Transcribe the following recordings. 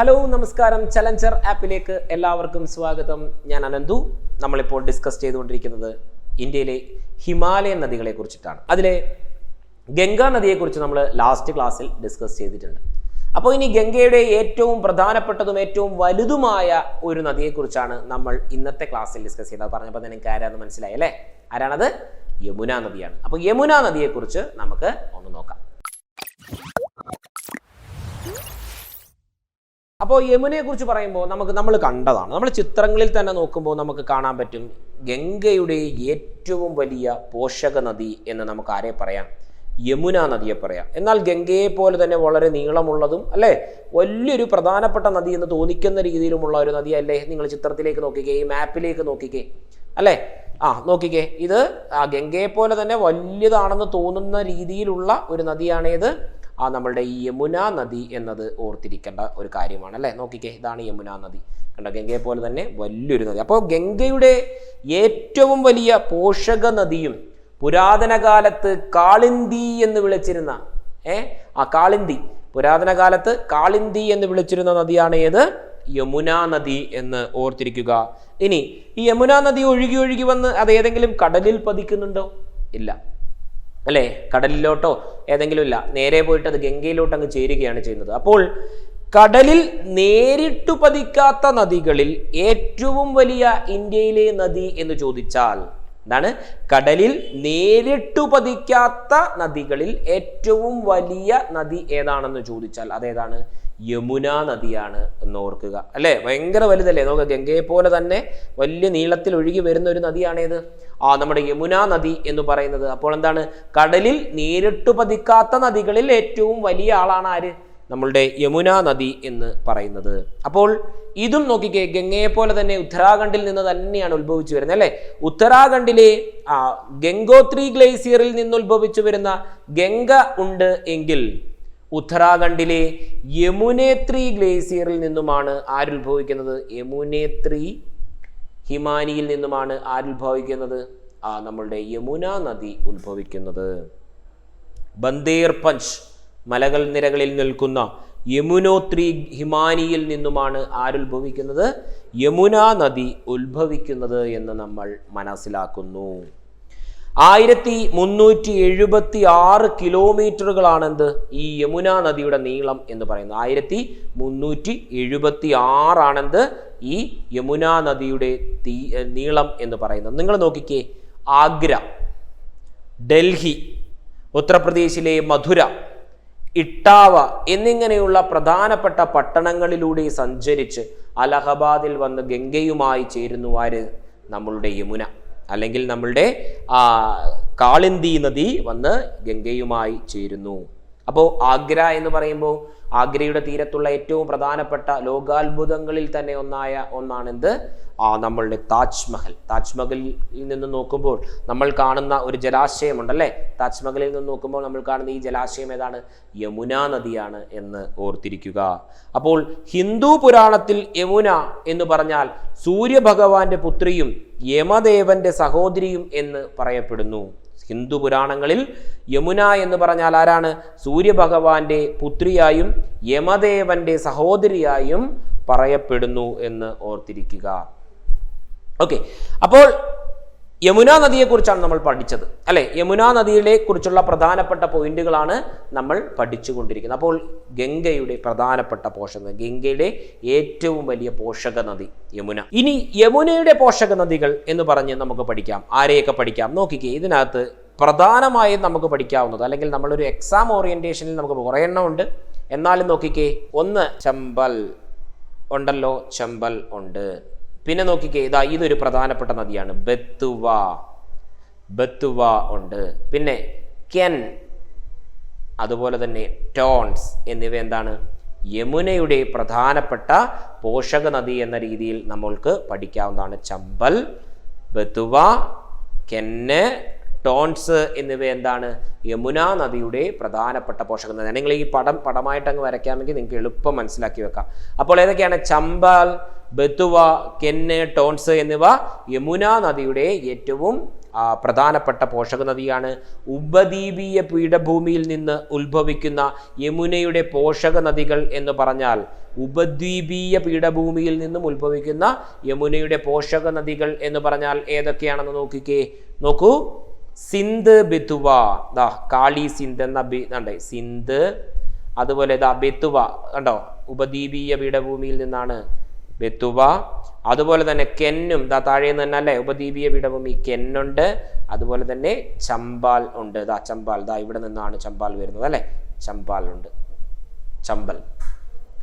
Hello നമസ്കാരം. Challenger ആപ്പിലേക്ക് എല്ലാവർക്കും സ്വാഗതം. ഞാൻ അനന്തു. നമ്മളിപ്പോൾ ഡിസ്കസ് ചെയ്തുകൊണ്ടിരിക്കുന്നത് ഇന്ത്യയിലെ ഹിമാലയൻ നദികളെ കുറിച്ചിട്ടാണ്. അതിലെ ഗംഗാ നദിയെക്കുറിച്ച് നമ്മൾ ലാസ്റ്റ് ക്ലാസ്സിൽ ഡിസ്കസ് ചെയ്തിട്ടുണ്ട്. അപ്പോൾ ഇനി ഗംഗയുടെ ഏറ്റവും പ്രധാനപ്പെട്ടതും ഏറ്റവും വലുതുമായ ഒരു നദിയെക്കുറിച്ചാണ് നമ്മൾ ഇന്നത്തെ ക്ലാസ്സിൽ ഡിസ്കസ് ചെയ്തത്. പറഞ്ഞപ്പോൾ തന്നെ എനിക്ക് ആരാന്ന് മനസ്സിലായി അല്ലേ? ആരാണത്? യമുന നദിയാണ്. അപ്പോൾ യമുന നദിയെക്കുറിച്ച് നമുക്ക് ഒന്ന് നോക്കാം. അപ്പോൾ യമുനയെക്കുറിച്ച് പറയുമ്പോൾ നമുക്ക് നമ്മൾ കണ്ടതാണ്. നമ്മൾ ചിത്രങ്ങളിൽ തന്നെ നോക്കുമ്പോൾ നമുക്ക് കാണാൻ പറ്റും ഗംഗയുടെ ഏറ്റവും വലിയ പോഷക നദി എന്ന് നമുക്ക് ആരെ പറയാം? യമുന നദിയെ പറയാം. എന്നാൽ ഗംഗയെ പോലെ തന്നെ വളരെ നീളമുള്ളതും അല്ലേ? വലിയൊരു പ്രധാനപ്പെട്ട നദി എന്ന് തോന്നിക്കുന്ന രീതിയിലുമുള്ള ഒരു നദി അല്ലേ നിങ്ങൾ ചിത്രത്തിലേക്ക് നോക്കിക്കേ ഈ മാപ്പിലേക്ക് നോക്കിക്കേ. അല്ലേ? ആ നോക്കിക്കേ. ഇത് ആ ഗംഗയെ പോലെ തന്നെ വലിയതാണെന്ന് തോന്നുന്ന രീതിയിലുള്ള ഒരു നദിയാണേത്. ആ നമ്മളുടെ ഈ യമുന നദി എന്നത് ഓർത്തിരിക്കേണ്ട ഒരു കാര്യമാണ് അല്ലേ നോക്കിക്കേ ഇതാണ് യമുന നദി. കണ്ട ഗംഗയെ പോലെ തന്നെ വലിയൊരു നദി. അപ്പോൾ ഗംഗയുടെ ഏറ്റവും വലിയ പോഷക നദിയും പുരാതന കാലത്ത് കാളിന്തി എന്ന് വിളിച്ചിരുന്ന ഏ? ആ കാളിന്തി. പുരാതന കാലത്ത് കാളിന്തി എന്ന് വിളിച്ചിരുന്ന നദിയാണ് ഏത്? യമുന നദി എന്ന് ഓർത്തിരിക്കുക. ഇനി ഈ യമുന നദി ഒഴുകി ഒഴുകി വന്ന് അത് ഏതെങ്കിലും കടലിൽ പതിക്കുന്നുണ്ടോ? ഇല്ല. അല്ലേ? കടലിലോട്ടോ ഏതെങ്കിലും ഇല്ല നേരെ പോയിട്ട് അത് ഗംഗയിലോട്ട് അങ്ങ് ചേരുകയാണ് ചെയ്യുന്നത്. അപ്പോൾ കടലിൽ നേരിട്ടു പതിക്കാത്ത നദികളിൽ ഏറ്റവും വലിയ ഇന്ത്യയിലെ നദി എന്ന് ചോദിച്ചാൽ എന്താണ്? കടലിൽ നേരിട്ടു പതിക്കാത്ത നദികളിൽ ഏറ്റവും വലിയ നദി ഏതാണെന്ന് ചോദിച്ചാൽ അതേതാണ്? യമുന നദിയാണ് എന്ന് ഓർക്കുക. അല്ലേ? ഭയങ്കര വലുതല്ലേ? നോക്കുക ഗംഗയെ പോലെ തന്നെ വലിയ നീളത്തിൽ ഒഴുകി വരുന്ന ഒരു നദിയാണേത്. ആ നമ്മുടെ യമുന നദി എന്ന് പറയുന്നത്. അപ്പോൾ എന്താണ്? കടലിൽ നേരിട്ടു പതിക്കാത്ത നദികളിൽ ഏറ്റവും വലിയ ആളാണ് ആര്? നമ്മളുടെ യമുന നദി എന്ന് പറയുന്നത്. അപ്പോൾ ഇതും നോക്കിക്കേ ഗംഗയെ പോലെ തന്നെ ഉത്തരാഖണ്ഡിൽ നിന്ന് തന്നെയാണ് ഉത്ഭവിച്ചു വരുന്നത് അല്ലേ? ഉത്തരാഖണ്ഡിലെ ഗംഗോത്രി ഗ്ലേസിയറിൽ നിന്ന് ഉത്ഭവിച്ചു വരുന്ന ഗംഗ ഉണ്ട് എങ്കിൽ ഉത്തരാഖണ്ഡിലെ യമുനേത്രി ഗ്ലേസിയറിൽ നിന്നുമാണ് ആരുത്ഭവിക്കുന്നത് യമുനേത്രി ഹിമാനിയിൽ നിന്നുമാണ് ആരുത്ഭവിക്കുന്നത് ആ നമ്മളുടെ യമുന നദി ഉത്ഭവിക്കുന്നത്. ബന്ദേർ പഞ്ച്. മലകൾ നിരകളിൽ നിൽക്കുന്ന യമുനോത്രി ഹിമാനിയിൽ നിന്നുമാണ് ആരുത്ഭവിക്കുന്നത്? യമുന നദി ഉത്ഭവിക്കുന്നത് എന്ന് നമ്മൾ മനസ്സിലാക്കുന്നു. ആയിരത്തി മുന്നൂറ്റി എഴുപത്തി ആറ് കിലോമീറ്ററുകളാണെന്ത്? ഈ യമുന നദിയുടെ നീളം എന്ന് പറയുന്നത്. ആയിരത്തി മുന്നൂറ്റി എഴുപത്തി ആറാണെന്ത് ഈ യമുന നദിയുടെ തീ നീളം എന്ന് പറയുന്നത്. നിങ്ങൾ നോക്കിക്കേ. ആഗ്ര ഡൽഹി ഉത്തർപ്രദേശിലെ മധുര ഇട്ടാവ എന്നിങ്ങനെയുള്ള പ്രധാനപ്പെട്ട പട്ടണങ്ങളിലൂടെ സഞ്ചരിച്ച് അലഹബാദിൽ വന്ന് ഗംഗയുമായി ചേരുന്നു ആര്? നമ്മളുടെ യമുന. അല്ലെങ്കിൽ നമ്മളുടെ ആ കാളിന്തി നദി വന്ന് ഗംഗയുമായി ചേരുന്നു. അപ്പോൾ ആഗ്ര എന്ന് പറയുമ്പോൾ ആഗ്രയുടെ തീരത്തുള്ള ഏറ്റവും പ്രധാനപ്പെട്ട ലോകാത്ഭുതങ്ങളിൽ തന്നെ ഒന്നായ ഒന്നാണെന്ത്? ആ നമ്മളുടെ താജ്മഹൽ. താജ്മഹലിൽ നിന്ന് നോക്കുമ്പോൾ നമ്മൾ കാണുന്ന ഒരു ജലാശയമുണ്ടല്ലേ? താജ്മഹലിൽ നിന്ന് നോക്കുമ്പോൾ നമ്മൾ കാണുന്ന ഈ ജലാശയം ഏതാണ്? യമുന നദിയാണ് എന്ന് ഓർത്തിരിക്കുക. അപ്പോൾ ഹിന്ദു പുരാണത്തിൽ യമുന എന്ന് പറഞ്ഞാൽ സൂര്യഭഗവാന്റെ പുത്രിയും യമദേവന്റെ സഹോദരിയും എന്ന് പറയപ്പെടുന്നു. ഹിന്ദു പുരാണങ്ങളിൽ യമുന എന്ന് പറഞ്ഞാൽ ആരാണ്? സൂര്യഭഗവാന്റെ പുത്രിയായും യമദേവന്റെ സഹോദരിയായും പറയപ്പെടുന്നു എന്ന് ഓർത്തിരിക്കുക. ഓക്കെ അപ്പോൾ യമുന നദിയെക്കുറിച്ചാണ് നമ്മൾ പഠിച്ചത്. അല്ലെ? യമുന നദിയിലെ കുറിച്ചുള്ള പ്രധാനപ്പെട്ട പോയിന്റുകളാണ് നമ്മൾ പഠിച്ചുകൊണ്ടിരിക്കുന്നത്. അപ്പോൾ ഗംഗയുടെ പ്രധാനപ്പെട്ട പോഷക ഗംഗയുടെ ഏറ്റവും വലിയ പോഷക നദി യമുന. ഇനി യമുനയുടെ പോഷക നദികൾ എന്ന് പറഞ്ഞ് നമുക്ക് പഠിക്കാം. ആരെയൊക്കെ പഠിക്കാം? നോക്കിക്കേ ഇതിനകത്ത് പ്രധാനമായും നമുക്ക് പഠിക്കാവുന്നത് അല്ലെങ്കിൽ നമ്മളൊരു എക്സാം ഓറിയന്റേഷനിൽ നമുക്ക് കുറേ എണ്ണം ഉണ്ട്. എന്നാലും നോക്കിക്കേ ഒന്ന് ചമ്പൽ ഉണ്ടല്ലോ ചമ്പൽ ഉണ്ട്. പിന്നെ നോക്കിക്കേ ഇതാ ഇതൊരു പ്രധാനപ്പെട്ട നദിയാണ് ബത്തുവ. ബത്തുവ ഉണ്ട്. പിന്നെ കെൻ അതുപോലെ തന്നെ ടോൺസ് എന്നിവ എന്താണ്? യമുനയുടെ പ്രധാനപ്പെട്ട പോഷക നദി എന്ന രീതിയിൽ നമ്മൾക്ക് പഠിക്കാവുന്നതാണ്. ചമ്പൽ ബത്തുവ കെന്ന് ടോൺസ് എന്നിവ എന്താണ്? യമുന നദിയുടെ പ്രധാനപ്പെട്ട പോഷക നദി നിങ്ങൾ ഈ പടം പടമായിട്ട് അങ്ങ് വരയ്ക്കാമെങ്കിൽ നിങ്ങൾക്ക് എളുപ്പം മനസ്സിലാക്കി വെക്കാം. അപ്പോൾ ഏതൊക്കെയാണ്? ചമ്പാൽ ബത്തുവ കെന്ന് ടോൺസ് എന്നിവ യമുന നദിയുടെ ഏറ്റവും പ്രധാനപ്പെട്ട പോഷക നദിയാണ്. ഉപദ്വീപീയ പീഠഭൂമിയിൽ നിന്ന് ഉത്ഭവിക്കുന്ന യമുനയുടെ പോഷക നദികൾ എന്ന് പറഞ്ഞാൽ ഉപദ്വീപീയ പീഠഭൂമിയിൽ നിന്നും ഉത്ഭവിക്കുന്ന യമുനയുടെ പോഷക നദികൾ എന്ന് പറഞ്ഞാൽ ഏതൊക്കെയാണെന്ന് നോക്കിക്കേ. നോക്കൂ. സിന്ധ് ബിത്തുവ ദാ കാളി സിന്ധ് എന്ന ബി ഇതുണ്ട് സിന്ധ് അതുപോലെ ദാ ബെത്തുവ കണ്ടോ? ഉപദ്വീപീയ പീഠഭൂമിയിൽ നിന്നാണ് ബെത്തുവ അതുപോലെ തന്നെ കെന്നും ദാ താഴെ നിന്ന് തന്നെ അല്ലേ? ഉപദ്വീപീയ പീഠഭൂമി കെന്നുണ്ട്. അതുപോലെ തന്നെ ചമ്പാൽ ഉണ്ട്. ദാ ചമ്പാൽ ദാ ഇവിടെ നിന്നാണ് ചമ്പാൽ വരുന്നത് അല്ലേ? ചമ്പാൽ ഉണ്ട്. ചമ്പൽ.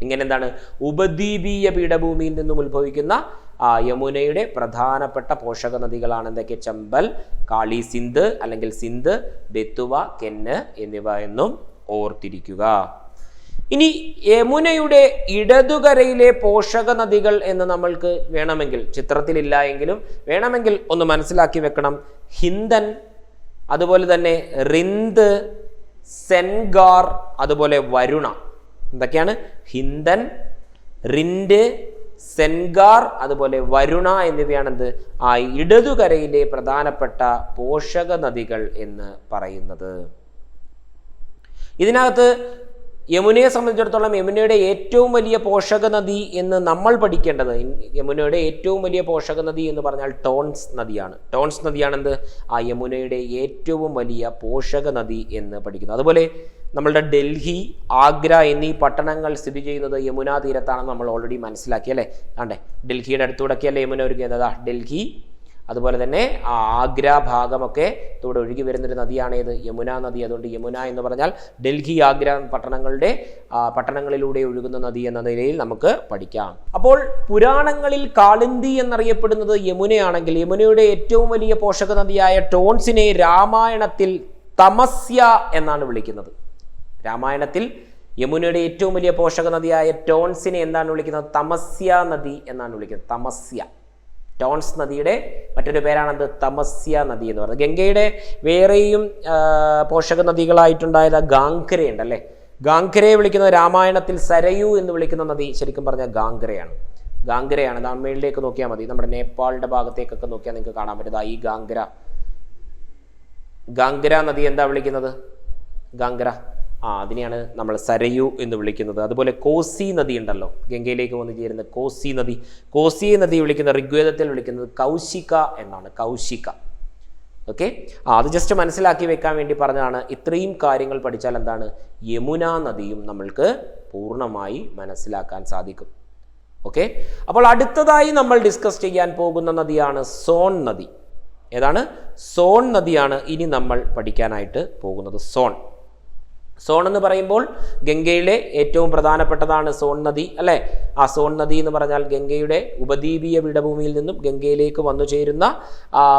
ഇങ്ങനെ എന്താണ്? ഉപദ്വീപീയ പീഠഭൂമിയിൽ നിന്നും ഉത്ഭവിക്കുന്ന ആ യമുനയുടെ പ്രധാനപ്പെട്ട പോഷക നദികളാണ് എന്തൊക്കെ? ചമ്പൽ കാളി സിന്ധ് അല്ലെങ്കിൽ സിന്ധ് ബെത്തുവ കെന്ന് എന്നിവ എന്നും ഓർത്തിരിക്കുക. ഇനി യമുനയുടെ ഇടതുകരയിലെ പോഷക നദികൾ എന്ന് നമ്മൾക്ക് വേണമെങ്കിൽ ചിത്രത്തിലില്ല എങ്കിലും വേണമെങ്കിൽ ഒന്ന് മനസ്സിലാക്കി വെക്കണം. ഹിന്ദൻ അതുപോലെ തന്നെ റിന്ദ് സെൻഗാർ അതുപോലെ വരുണ. എന്തൊക്കെയാണ്? ഹിന്ദൻ റിൻഡ് സെൻഗാർ അതുപോലെ വരുണ എന്നിവയാണ് എന്ത് ആ ഇടതുകരയിലെ പ്രധാനപ്പെട്ട പോഷക നദികൾ എന്ന് പറയുന്നത്. ഇതിനകത്ത് യമുനയെ സംബന്ധിച്ചിടത്തോളം യമുനയുടെ ഏറ്റവും വലിയ പോഷക നദി എന്ന് നമ്മൾ പഠിക്കേണ്ടത് യമുനയുടെ ഏറ്റവും വലിയ പോഷക നദി എന്ന് പറഞ്ഞാൽ ടോൺസ് നദിയാണ്. ടോൺസ് നദിയാണെന്ത്? ആ യമുനയുടെ ഏറ്റവും വലിയ പോഷക നദി എന്ന് പഠിക്കുന്നത് അതുപോലെ നമ്മളുടെ ഡൽഹി ആഗ്ര എന്നീ പട്ടണങ്ങൾ സ്ഥിതി ചെയ്യുന്നത് യമുനാ തീരത്താണെന്ന് നമ്മൾ ഓൾറെഡി മനസ്സിലാക്കി അല്ലേ? ആണ്ടേ ഡൽഹിയുടെ അടുത്തൂടെയൊക്കെയല്ലേ യമുന ഒരുങ്ങിയത്? അതാ ഡൽഹി. അതുപോലെ തന്നെ ആ ആഗ്ര ഭാഗമൊക്കെ ഇവിടെ ഒഴുകി വരുന്നൊരു നദിയാണ് ഏത് യമുന നദി. അതുകൊണ്ട് യമുന എന്ന് പറഞ്ഞാൽ ഡൽഹി ആഗ്ര പട്ടണങ്ങളുടെ പട്ടണങ്ങളിലൂടെ ഒഴുകുന്ന നദി എന്ന നിലയിൽ നമുക്ക് പഠിക്കാം. അപ്പോൾ പുരാണങ്ങളിൽ കാളിന്തി എന്നറിയപ്പെടുന്നത് യമുനയാണെങ്കിൽ യമുനയുടെ ഏറ്റവും വലിയ പോഷക നദിയായ ടോൺസിനെ രാമായണത്തിൽ തമസ്യ എന്നാണ് വിളിക്കുന്നത്. രാമായണത്തിൽ യമുനയുടെ ഏറ്റവും വലിയ പോഷക നദിയായ ടോൺസിനെ എന്താണ് വിളിക്കുന്നത്? തമസ്യ നദി എന്നാണ് വിളിക്കുന്നത്. തമസ്യ. ടോൺസ് നദിയുടെ മറ്റൊരു പേരാണത് തമസ്യ നദി എന്ന് പറയുന്നത്. ഗംഗയുടെ വേറെയും പോഷക നദികളായിട്ടുണ്ടായത് ഗാംഗരയുണ്ട് അല്ലേ? ഗാംഗരയെ വിളിക്കുന്നത് രാമായണത്തിൽ സരയു എന്ന് വിളിക്കുന്ന നദി ശരിക്കും പറഞ്ഞാൽ ഗാങ്കരയാണ് ഗാംഗരയാണ്. നമ്മളിലേക്ക് നോക്കിയാൽ മതി. നമ്മുടെ നേപ്പാളിന്റെ ഭാഗത്തേക്കൊക്കെ നോക്കിയാൽ നിങ്ങൾക്ക് കാണാൻ പറ്റുന്നത് ഈ ഗാംഗര. ഗാംഗര നദി എന്താ വിളിക്കുന്നത്? ആ അതിനെയാണ് നമ്മൾ സരയു എന്ന് വിളിക്കുന്നത്. അതുപോലെ കോസി നദി ഉണ്ടല്ലോ ഗംഗയിലേക്ക് വന്നു ചേരുന്ന കോസി നദി. കോസി നദി വിളിക്കുന്ന ഋഗ്വേദത്തിൽ വിളിക്കുന്നത് കൗശിക എന്നാണ് കൗശിക. ഓക്കെ? ആ അത് ജസ്റ്റ് മനസ്സിലാക്കി വെക്കാൻ വേണ്ടി പറഞ്ഞതാണ്. ഇത്രയും കാര്യങ്ങൾ പഠിച്ചാൽ എന്താണ്? യമുന നദിയും നമ്മൾക്ക് പൂർണമായി മനസ്സിലാക്കാൻ സാധിക്കും. ഓക്കെ? അപ്പോൾ അടുത്തതായി നമ്മൾ ഡിസ്കസ് ചെയ്യാൻ പോകുന്ന നദിയാണ് സോൺ നദി. ഏതാണ്? സോൺ നദിയാണ് ഇനി നമ്മൾ പഠിക്കാനായിട്ട് പോകുന്നത്. സോൺ. സോൺ എന്ന് പറയുമ്പോൾ ഗംഗയിലെ ഏറ്റവും പ്രധാനപ്പെട്ടതാണ് സോൺ നദി അല്ലേ? ആ സോൺ നദി എന്ന് പറഞ്ഞാൽ ഗംഗയുടെ ഉപദ്വീപീയ പീഠഭൂമിയിൽ നിന്നും ഗംഗയിലേക്ക് വന്നു ചേരുന്ന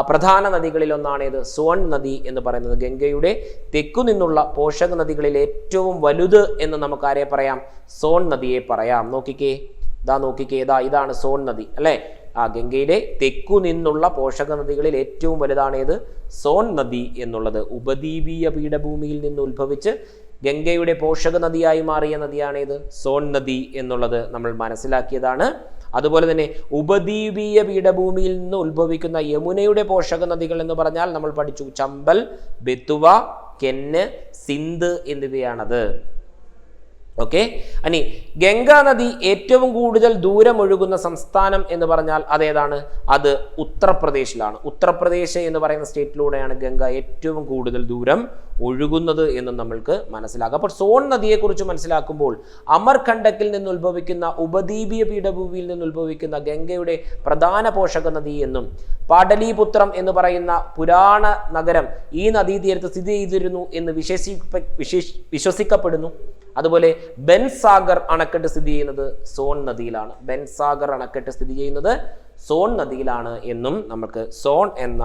പ്രധാന ഇത് സോൺ നദി എന്ന് പറയുന്നത്. ഗംഗയുടെ തെക്കു നിന്നുള്ള പോഷക നദികളിൽ ഏറ്റവും വലുത് എന്ന് നമുക്കാരെ പറയാം. സോൺ നദിയെ പറയാം. നോക്കിക്കേ. ഇതാ നോക്കിക്കേ. ഇതാ ഇതാണ് സോൺ നദി അല്ലേ? ആ ഗംഗയിലെ തെക്കു നിന്നുള്ള പോഷക നദികളിൽ ഏറ്റവും വലുതാണേത് സോൺ നദി എന്നുള്ളത്. ഉപദ്വീപീയ പീഠഭൂമിയിൽ നിന്ന് ഉത്ഭവിച്ച് ഗംഗയുടെ പോഷക നദിയായി മാറിയ നദിയാണേത് സോൺ നദി എന്നുള്ളത് നമ്മൾ മനസ്സിലാക്കിയതാണ്. അതുപോലെ തന്നെ ഉപദ്വീപീയ പീഠഭൂമിയിൽ നിന്ന് ഉത്ഭവിക്കുന്ന യമുനയുടെ പോഷക നദികൾ എന്ന് പറഞ്ഞാൽ നമ്മൾ പഠിച്ചു ചമ്പൽ ബെത്തുവ കെന്ന് സിന്ധ് എന്നിവയാണത്. ഓക്കെ? അനി ഗംഗാ നദി ഏറ്റവും കൂടുതൽ ദൂരം ഒഴുകുന്ന സംസ്ഥാനം എന്ന് പറഞ്ഞാൽ അതേതാണ്? അത് ഉത്തർപ്രദേശിലാണ്. ഉത്തർപ്രദേശ് എന്ന് പറയുന്ന സ്റ്റേറ്റിലൂടെയാണ് ഗംഗ ഏറ്റവും കൂടുതൽ ദൂരം ഒഴുകുന്നത് എന്ന് നമ്മൾക്ക് മനസ്സിലാക്കാം. അപ്പോൾ സോൺ നദിയെക്കുറിച്ച് മനസ്സിലാക്കുമ്പോൾ അമർകണ്ടക്കിൽ നിന്ന് ഉത്ഭവിക്കുന്ന ഉപദ്വീപീയ പീഠഭൂമിയിൽ നിന്ന് ഉത്ഭവിക്കുന്ന ഗംഗയുടെ പ്രധാന പോഷക നദി എന്നും പാടലീപുത്രം എന്ന് പറയുന്ന പുരാണ നഗരം ഈ നദീതീരത്ത് സ്ഥിതി ചെയ്തിരുന്നു എന്ന് വിശേഷിപ്പ വിശേഷ വിശ്വസിക്കപ്പെടുന്നു. അതുപോലെ ബെൻസാഗർ അണക്കെട്ട് സ്ഥിതി ചെയ്യുന്നത് സോൺ നദിയിലാണ്. ബെൻസാഗർ അണക്കെട്ട് സ്ഥിതി ചെയ്യുന്നത് സോൺ നദിയിലാണ് എന്നും നമുക്ക് സോൺ എന്ന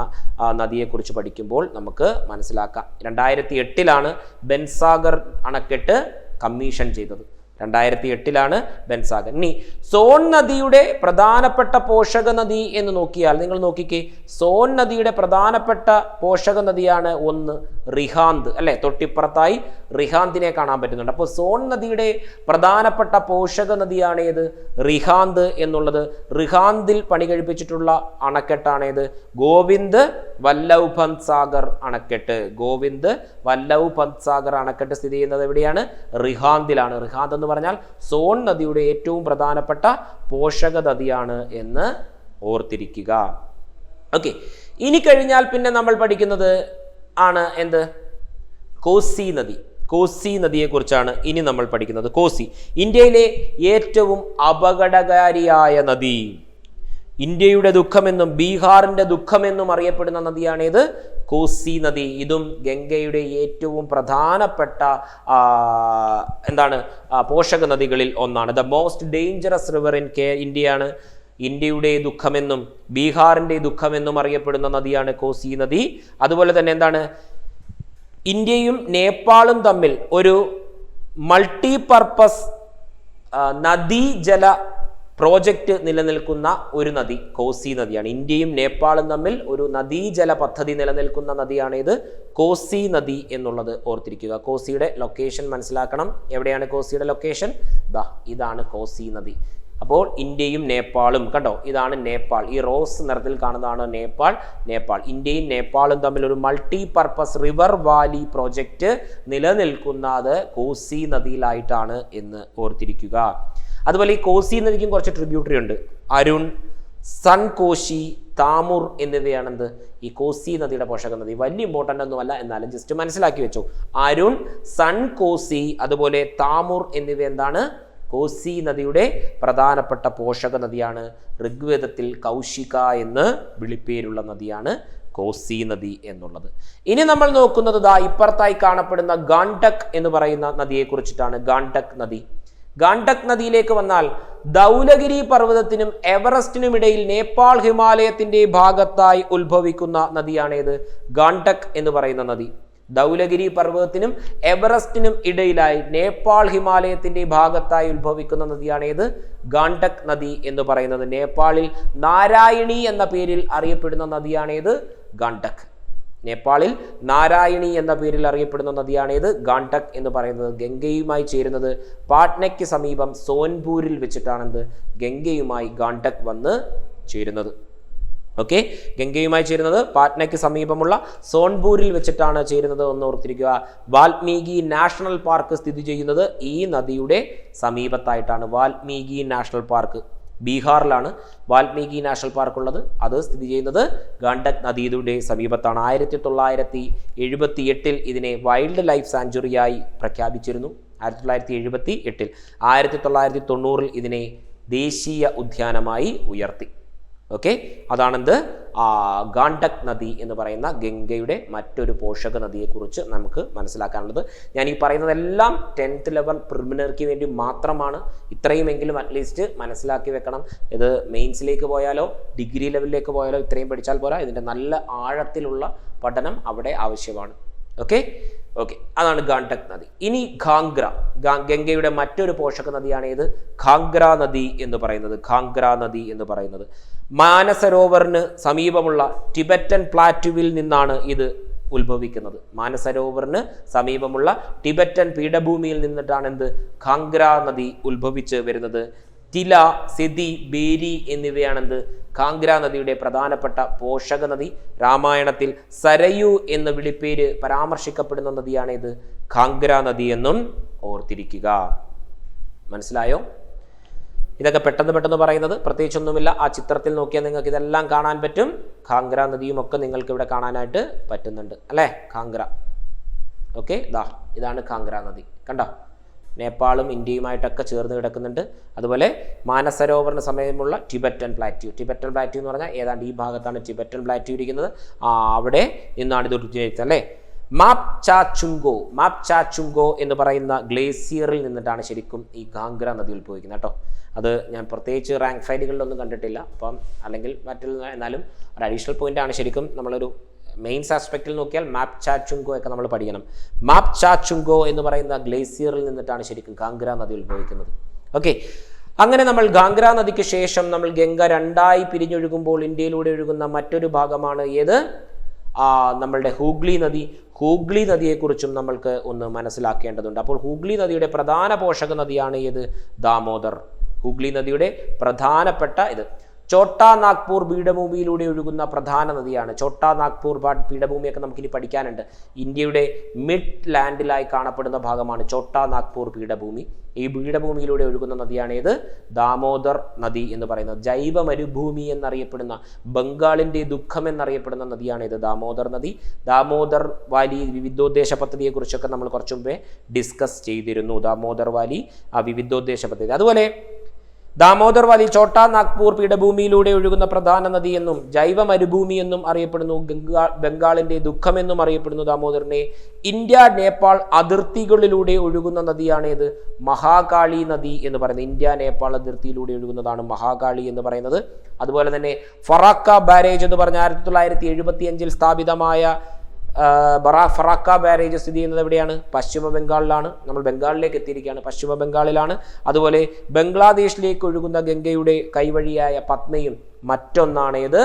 നദിയെ നദിയെക്കുറിച്ച് പഠിക്കുമ്പോൾ നമുക്ക് മനസ്സിലാക്കാം. രണ്ടായിരത്തി എട്ടിലാണ് ബെൻസാഗർ അണക്കെട്ട് കമ്മീഷൻ ചെയ്തത്. രണ്ടായിരത്തി എട്ടിലാണ് ബെൻസാഗർ ഇനി സോൺ നദിയുടെ പ്രധാനപ്പെട്ട പോഷക നദി എന്ന് നോക്കിയാൽ നിങ്ങൾ നോക്കിക്കേ സോൺ നദിയുടെ പ്രധാനപ്പെട്ട പോഷക നദിയാണ് ഒന്ന് റിഹാന്ത് അല്ലെ? തൊട്ടിപ്പുറത്തായി റിഹാന്തിനെ കാണാൻ പറ്റുന്നുണ്ട്. അപ്പോൾ സോൺ നദിയുടെ പ്രധാനപ്പെട്ട പോഷക നദിയാണ് ഏത്? റിഹാന്ത് എന്നുള്ളത്. റിഹാന്തിൽ പണി കഴിപ്പിച്ചിട്ടുള്ള അണക്കെട്ടാണ് ഏത്? ഗോവിന്ദ് വല്ലവ് പന്ത് സാഗർ അണക്കെട്ട്. ഗോവിന്ദ് വല്ലവ് പന്ത് സാഗർ അണക്കെട്ട് സ്ഥിതി ചെയ്യുന്നത് എവിടെയാണ്? റിഹാന്തിലാണ്. റിഹാന്ത് എന്ന് പറഞ്ഞാൽ സോൺ നദിയുടെ ഏറ്റവും പ്രധാനപ്പെട്ട പോഷക നദിയാണ് എന്ന് ഓർത്തിരിക്കുക. ഓക്കെ ഇനി കഴിഞ്ഞാൽ പിന്നെ നമ്മൾ പഠിക്കുന്നത് ആണ് എന്ത്? കോസി നദി. കോസി നദിയെക്കുറിച്ചാണ് ഇനി നമ്മൾ പഠിക്കുന്നത്. കോസി ഇന്ത്യയിലെ ഏറ്റവും അപകടകാരിയായ നദി. ഇന്ത്യയുടെ ദുഃഖമെന്നും ബീഹാറിന്റെ ദുഃഖമെന്നും അറിയപ്പെടുന്ന നദിയാണേത് കോസി നദി. ഇതും ഗംഗയുടെ ഏറ്റവും പ്രധാനപ്പെട്ട എന്താണ് പോഷക നദികളിൽ ഒന്നാണ്. The most dangerous river in K ഇന്ത്യയാണ്. ഇന്ത്യയുടെ ദുഃഖമെന്നും ബീഹാറിന്റെ ദുഃഖമെന്നും അറിയപ്പെടുന്ന നദിയാണ് കോസി നദി. അതുപോലെ തന്നെ എന്താണ് ഇന്ത്യയും നേപ്പാളും തമ്മിൽ ഒരു മൾട്ടി പർപ്പസ് നദീജല പ്രോജക്റ്റ് നിലനിൽക്കുന്ന ഒരു നദി കോസി നദിയാണ്. ഇന്ത്യയും നേപ്പാളും തമ്മിൽ ഒരു നദീജല പദ്ധതി നിലനിൽക്കുന്ന നദിയാണ് ഇത് കോസി നദി എന്നുള്ളത് ഓർത്തിരിക്കുക. കോസിയുടെ ലൊക്കേഷൻ മനസ്സിലാക്കണം. എവിടെയാണ് കോസിയുടെ ലൊക്കേഷൻ ദാ ഇതാണ് കോസി നദി. അപ്പോൾ ഇന്ത്യയും നേപ്പാളും കണ്ടോ? ഇതാണ് നേപ്പാൾ. ഈ റോസ് നിറത്തിൽ കാണുന്നതാണ് നേപ്പാൾ നേപ്പാൾ. ഇന്ത്യയും നേപ്പാളും തമ്മിൽ ഒരു multi purpose river valley project നിലനിൽക്കുന്നത് കോസി നദിയിലായിട്ടാണ് എന്ന് ഓർത്തിരിക്കുക. അതുപോലെ ഈ കോസി നദിക്കും കുറച്ച് ട്രിബ്യൂട്ടറി ഉണ്ട്. അരുൺ സൺ കോശി താമൂർ എന്നിവയാണെന്ത്? ഈ കോസി നദിയുടെ പോഷക നദി. വലിയ ഇമ്പോർട്ടന്റ് ഒന്നുമല്ല എന്നാലും ജസ്റ്റ് മനസ്സിലാക്കി വെച്ചു. അരുൺ സൺ കോസി അതുപോലെ താമൂർ എന്നിവ എന്താണ്? കോസി നദിയുടെ പ്രധാനപ്പെട്ട പോഷക നദിയാണ്. ഋഗ്വേദത്തിൽ കൗശിക എന്ന് വിളിപ്പേരുള്ള നദിയാണ് കോസി നദി എന്നുള്ളത്. ഇനി നമ്മൾ നോക്കുന്നത് ദാ ഇപ്പുറത്തായി കാണപ്പെടുന്ന ഗാണ്ടക് എന്ന് പറയുന്ന നദിയെ കുറിച്ചിട്ടാണ് ഗാണ്ടക് നദി. ഗാണ്ടക് നദിയിലേക്ക് വന്നാൽ ദൗലഗിരി പർവതത്തിനും എവറസ്റ്റിനും ഇടയിൽ നേപ്പാൾ ഹിമാലയത്തിന്റെ ഭാഗത്തായി ഉത്ഭവിക്കുന്ന നദിയാണേത് ഗാണ്ടക് എന്ന് പറയുന്ന നദി. ദൗലഗിരി പർവതത്തിനും എവറസ്റ്റിനും ഇടയിലായി നേപ്പാൾ ഹിമാലയത്തിന്റെ ഭാഗത്തായി ഉത്ഭവിക്കുന്ന നദിയാണേത് ഗാണ്ടക് നദി എന്ന് പറയുന്നത്. നേപ്പാളിൽ നാരായണി എന്ന പേരിൽ അറിയപ്പെടുന്ന നദിയാണേത് ഗാണ്ടക് നേപ്പാളിൽ നാരായണി എന്ന പേരിൽ അറിയപ്പെടുന്ന നദിയാണേത് ഗാണ്ടക് എന്ന് പറയുന്നത്. ഗംഗയുമായി ചേരുന്നത് പാട്നയ്ക്ക് സമീപം സോൻപൂരിൽ വെച്ചിട്ടാണെന്ത് ഗംഗയുമായി ഗാണ്ടക് വന്ന് ചേരുന്നത്. ഓക്കെ? ഗംഗയുമായി ചേരുന്നത് പാട്നയ്ക്ക് സമീപമുള്ള സോൺപൂരിൽ വെച്ചിട്ടാണ് ചേരുന്നത് എന്ന് ഓർത്തിരിക്കുക. വാൽമീകി നാഷണൽ പാർക്ക് സ്ഥിതി ചെയ്യുന്നത് ഈ നദിയുടെ സമീപത്തായിട്ടാണ്. Valmiki national park. ബീഹാറിലാണ് Valmiki national park ഉള്ളത് അത് സ്ഥിതി ചെയ്യുന്നത് ഗണ്ഡക് നദിയുടെ സമീപത്താണ്. ആയിരത്തി തൊള്ളായിരത്തി എഴുപത്തി എട്ടിൽ ഇതിനെ വൈൽഡ് ലൈഫ് സാഞ്ചുറിയായി പ്രഖ്യാപിച്ചിരുന്നു. ആയിരത്തി തൊള്ളായിരത്തി എഴുപത്തി എട്ടിൽ ആയിരത്തി തൊള്ളായിരത്തി തൊണ്ണൂറിൽ ഇതിനെ ദേശീയ ഉദ്യാനമായി ഉയർത്തി. ഓക്കെ അതാണെന്ത്? ഗാണ്ടക് നദി എന്ന് പറയുന്ന ഗംഗയുടെ മറ്റൊരു പോഷക നദിയെക്കുറിച്ച് നമുക്ക് മനസ്സിലാക്കാനുള്ളത്. ഞാൻ ഈ പറയുന്നതെല്ലാം ടെൻത്ത് ലെവൽ പ്രിലിമിനറിക്ക് വേണ്ടി മാത്രമാണ്. ഇത്രയുമെങ്കിലും അറ്റ്ലീസ്റ്റ് മനസ്സിലാക്കി വെക്കണം. ഇത് മെയിൻസിലേക്ക് പോയാലോ ഡിഗ്രി ലെവലിലേക്ക് പോയാലോ ഇത്രയും പഠിച്ചാൽ പോരാ. ഇതിന്റെ നല്ല ആഴത്തിലുള്ള പഠനം അവിടെ ആവശ്യമാണ്. ഓക്കെ ഓക്കെ അതാണ് ഗാണ്ടക് നദി. ഇനി ഖാംഗ്ര. ഗംഗയുടെ മറ്റൊരു പോഷക നദിയാണ് ഏത് ഖാംഗ്ര നദി എന്ന് പറയുന്നത്. ഖാംഗ്ര നദി എന്ന് പറയുന്നത്. മാനസരോവറിന് സമീപമുള്ള ടിബറ്റൻ പ്ലാറ്റുവിൽ നിന്നാണ് ഇത് ഉത്ഭവിക്കുന്നത്. മാനസരോവറിന് സമീപമുള്ള ടിബറ്റൻ പീഠഭൂമിയിൽ നിന്നിട്ടാണ് എന്ത്? ഖാംഗ്ര നദി ഉത്ഭവിച്ച് വരുന്നത്. തില സെതി ബേരി എന്നിവയാണെന്ത് കാങ്ക്ര നദിയുടെ പ്രധാനപ്പെട്ട പോഷക നദി. രാമായണത്തിൽ സരയു എന്ന വിളിപ്പേര് പരാമർശിക്കപ്പെടുന്ന നദിയാണ് ഇത്. കാങ്ക്ര നദി എന്നും ഓർത്തിരിക്കുക. മനസ്സിലായോ? ഇതൊക്കെ പെട്ടെന്ന് പെട്ടെന്ന് പറയുന്നത് പ്രത്യേകിച്ചൊന്നുമില്ല. ആ ചിത്രത്തിൽ നോക്കിയാൽ നിങ്ങൾക്ക് ഇതെല്ലാം കാണാൻ പറ്റും. ഖാംഗ്ര നദിയും ഒക്കെ നിങ്ങൾക്ക് ഇവിടെ കാണാനായിട്ട് പറ്റുന്നുണ്ട്. അല്ലേ? ഖാംഗ്ര ഓക്കെ ദാ ഇതാണ് ഖാംഗ്ര നദി. കണ്ടോ? നേപ്പാളും ഇന്ത്യയുമായിട്ടൊക്കെ ചേർന്ന് കിടക്കുന്നുണ്ട്. അതുപോലെ മാനസരോവറിന് സമയമുള്ള ടിബറ്റൻ പ്ലാറ്റ്യൂ. ടിബറ്റൻ പ്ലാറ്റ്യൂ എന്ന് പറഞ്ഞാൽ ഏതാണ്ട് ഈ ഭാഗത്താണ് ടിബറ്റൻ പ്ലാറ്റ്യൂ ഇരിക്കുന്നത്. ആ അവിടെ നിന്നാണ് ഇത് ഉദ്ദേശിച്ചത് അല്ലേ? മാപ് ചുങ്കോ മാപ് ചുങ്കോ എന്ന് പറയുന്ന ഗ്ലേസിയറിൽ നിന്നിട്ടാണ് ശരിക്കും ഈ ഗാംഗ്ര നദി ഉത്ഭവിക്കുന്നത് കേട്ടോ. അത് ഞാൻ പ്രത്യേകിച്ച് റാങ്ക് ഫൈലുകളിലൊന്നും കണ്ടിട്ടില്ല. അപ്പം അല്ലെങ്കിൽ മറ്റുള്ള എന്നാലും ഒരു അഡീഷണൽ പോയിന്റ് ആണ് ശരിക്കും നമ്മളൊരു മെയിൻസ് ആസ്പെക്റ്റിൽ നോക്കിയാൽ മാപ് ചാച്ചുങ്കോ ഒക്കെ നമ്മൾ പഠിക്കണം. മാപ് ചാച്ചുങ്കോ എന്ന് പറയുന്ന ഗ്ലേസിയറിൽ നിന്നിട്ടാണ് ശരിക്കും ഗാംഗ്ര നദി ഉത്ഭവിക്കുന്നത്. ഓക്കെ അങ്ങനെ നമ്മൾ ഗാംഗ്ര നദിക്ക് ശേഷം നമ്മൾ ഗംഗ രണ്ടായി പിരിഞ്ഞൊഴുകുമ്പോൾ ഇന്ത്യയിലൂടെ ഒഴുകുന്ന മറ്റൊരു ഭാഗമാണ് ഏത്? നമ്മളുടെ ഹൂഗ്ലി നദി ഹൂഗ്ലി നദിയെക്കുറിച്ചും നമ്മൾക്ക് ഒന്ന് മനസ്സിലാക്കേണ്ടതുണ്ട്. അപ്പോൾ ഹൂഗ്ലി നദിയുടെ പ്രധാന പോഷക നദിയാണ് ഏത്? ദാമോദർ. ഹൂഗ്ലി നദിയുടെ പ്രധാനപ്പെട്ട ഇത്. ചോട്ടാ നാഗ്പൂർ പീഠഭൂമിയിലൂടെ ഒഴുകുന്ന പ്രധാന നദിയാണ്. ചോട്ടാ നാഗ്പൂർ പീഠഭൂമിയൊക്കെ നമുക്കിനി പഠിക്കാനുണ്ട്. ഇന്ത്യയുടെ മിഡ് ലാൻഡിലായി കാണപ്പെടുന്ന ഭാഗമാണ് ചോട്ടാ നാഗ്പൂർ പീഠഭൂമി. ഈ പീഠഭൂമിയിലൂടെ ഒഴുകുന്ന നദിയാണ് ഏത് ദാമോദർ നദി എന്ന് പറയുന്നത്. ജൈവ മരുഭൂമി എന്നറിയപ്പെടുന്ന ബംഗാളിന്റെ ദുഃഖം എന്നറിയപ്പെടുന്ന നദിയാണ് ഇത് ദാമോദർ നദി. ദാമോദർ വാലി വിവിധോദ്ദേശ പദ്ധതിയെക്കുറിച്ചൊക്കെ നമ്മൾ കുറച്ചു മുമ്പേ ഡിസ്കസ് ചെയ്തിരുന്നു. ദാമോദർ വാലി ആ വിവിധോദ്ദേശ പദ്ധതി അതുപോലെ ദാമോദർ വാലി ചോട്ടാ നാഗ്പൂർ പീഠഭൂമിയിലൂടെ ഒഴുകുന്ന പ്രധാന നദിയെന്നും ജൈവ മരുഭൂമി എന്നും അറിയപ്പെടുന്നു. ഗംഗാ ബംഗാളിന്റെ ദുഃഖമെന്നും അറിയപ്പെടുന്നു ദാമോദറിനെ. ഇന്ത്യ നേപ്പാൾ അതിർത്തികളിലൂടെ ഒഴുകുന്ന നദിയാണേത് മഹാകാളി നദി എന്ന് പറയുന്നത്. ഇന്ത്യ നേപ്പാൾ അതിർത്തിയിലൂടെ ഒഴുകുന്നതാണ് മഹാകാളി എന്ന് പറയുന്നത്. അതുപോലെ തന്നെ ഫറാക്ക ബാരേജ് എന്ന് പറഞ്ഞ ആയിരത്തി തൊള്ളായിരത്തി എഴുപത്തി അഞ്ചിൽ സ്ഥാപിതമായ ബറാ ഫറാക്ക ബാരേജ് സ്ഥിതി ചെയ്യുന്നത് എവിടെയാണ്? പശ്ചിമ ബംഗാളിലാണ്. നമ്മൾ ബംഗാളിലേക്ക് എത്തിയിരിക്കുകയാണ്. പശ്ചിമ ബംഗാളിലാണ്. അതുപോലെ ബംഗ്ലാദേശിലേക്ക് ഒഴുകുന്ന ഗംഗയുടെ കൈവഴിയായ പത്മയും മറ്റൊന്നാണേത്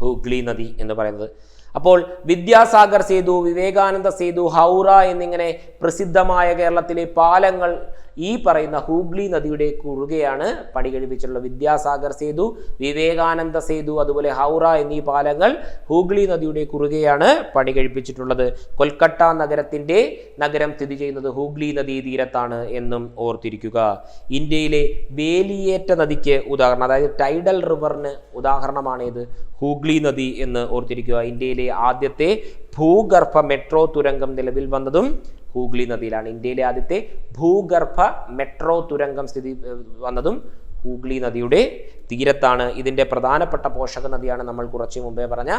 ഹുഗ്ലി നദി എന്ന് പറയുന്നത്. അപ്പോൾ വിദ്യാസാഗർ സേതു വിവേകാനന്ദ സേതു ഹൗറ എന്നിങ്ങനെ പ്രസിദ്ധമായ കേരളത്തിലെ പാലങ്ങൾ ഈ പറയുന്ന ഹൂഗ്ലി നദിയുടെ കുറുകെയാണ് പണി കഴിപ്പിച്ചിട്ടുള്ളത് വിദ്യാസാഗർ സേതു വിവേകാനന്ദ സേതു അതുപോലെ ഹൗറ എന്നീ പാലങ്ങൾ ഹൂഗ്ലി നദിയുടെ കുറുകെയാണ് പണി കഴിപ്പിച്ചിട്ടുള്ളത് കൊൽക്കട്ട നഗരത്തിന്റെ നഗരം സ്ഥിതി ചെയ്യുന്നത് ഹൂഗ്ലി നദീ തീരത്താണ് എന്നും ഓർത്തിരിക്കുക. ഇന്ത്യയിലെ വേലിയേറ്റ നദിക്ക് ഉദാഹരണം അതായത് ടൈഡൽ റിവറിന് ഉദാഹരണമാണ് ഇത് ഹൂഗ്ലി നദി എന്ന് ഓർത്തിരിക്കുക. ഇന്ത്യയിലെ ആദ്യത്തെ ഭൂഗർഭ മെട്രോ തുരങ്കം നിലവിൽ വന്നതും ഹൂഗ്ലി നദിയിലാണ് ഇന്ത്യയിലെ ആദ്യത്തെ ഭൂഗർഭ മെട്രോ തുരങ്കം സ്ഥിതി വന്നതും ഹൂഗ്ലി നദിയുടെ തീരത്താണ്. ഇതിന്റെ പ്രധാനപ്പെട്ട പോഷക നദിയാണ് നമ്മൾ കുറച്ച് മുമ്പേ പറഞ്ഞ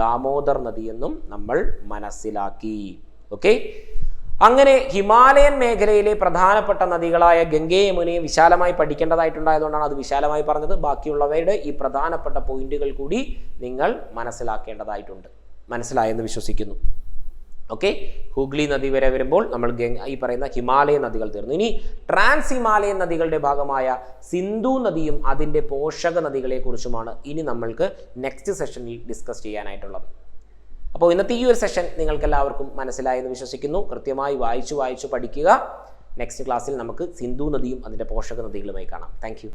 ദാമോദർ നദിയെന്നും നമ്മൾ മനസ്സിലാക്കി. ഓക്കെ? അങ്ങനെ ഹിമാലയൻ മേഖലയിലെ പ്രധാനപ്പെട്ട നദികളായ ഗംഗയെ യമുനയും വിശാലമായി പഠിക്കേണ്ടതായിട്ടുണ്ടായതുകൊണ്ടാണ് അത് വിശാലമായി പറഞ്ഞത്. ബാക്കിയുള്ളവയുടെ ഈ പ്രധാനപ്പെട്ട പോയിന്റുകൾ കൂടി നിങ്ങൾ മനസ്സിലാക്കേണ്ടതായിട്ടുണ്ട്. മനസ്സിലായെന്ന് വിശ്വസിക്കുന്നു. ഓക്കെ ഹുഗ്ലി നദി വരെ വരുമ്പോൾ നമ്മൾ ഈ പറയുന്ന ഹിമാലയൻ നദികൾ തീർന്നു. ഇനി ട്രാൻസ് ഹിമാലയൻ നദികളുടെ ഭാഗമായ സിന്ധു നദിയും അതിന്റെ പോഷക നദികളെക്കുറിച്ചുമാണ് ഇനി നമ്മൾക്ക് നെക്സ്റ്റ് സെഷനിൽ ഡിസ്കസ് ചെയ്യാനായിട്ടുള്ളത്. അപ്പോൾ ഇന്നത്തെ ഈ ഒരു സെഷൻ നിങ്ങൾക്ക് എല്ലാവർക്കും മനസ്സിലായെന്ന് വിശ്വസിക്കുന്നു. കൃത്യമായി വായിച്ചു വായിച്ചു പഠിക്കുക. നെക്സ്റ്റ് ക്ലാസ്സിൽ നമുക്ക് സിന്ധു നദിയും അതിന്റെ പോഷക നദികളുമായി കാണാം. താങ്ക്